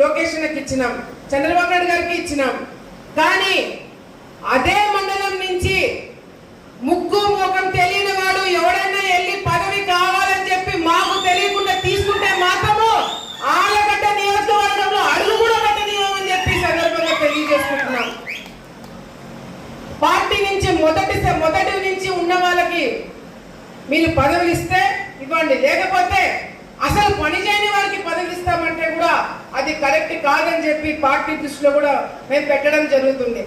లోకేష్ అన్నకి ఇచ్చినాం చంద్రబాబు నాయుడు గారికి ఇచ్చినాం. కానీ అదే మండలం నుంచి ముక్కు ముఖం తెలియని వాడు ఎవడైనా వెళ్ళి పదవి కావాలని చెప్పి మాకు తెలియకుండా తీసుకుంటే మాత్రము ఆలగడ్డ నియోజకవర్గంలో అడుగు కూడా పెట్టనీయమని చెప్పి సందర్భంగా తెలియజేసుకుంటున్నాం. పార్టీ నుంచి మొదటి మొదటి నుంచి ఉన్న వాళ్ళకి మీరు పదవులు ఇస్తే ఇవ్వండి. లేకపోతే అసలు పని చేయని వారికి అది కరెక్ట్ కాదని చెప్పి పార్టీ దృష్టిలో కూడా మేము పెట్టడం జరుగుతుంది.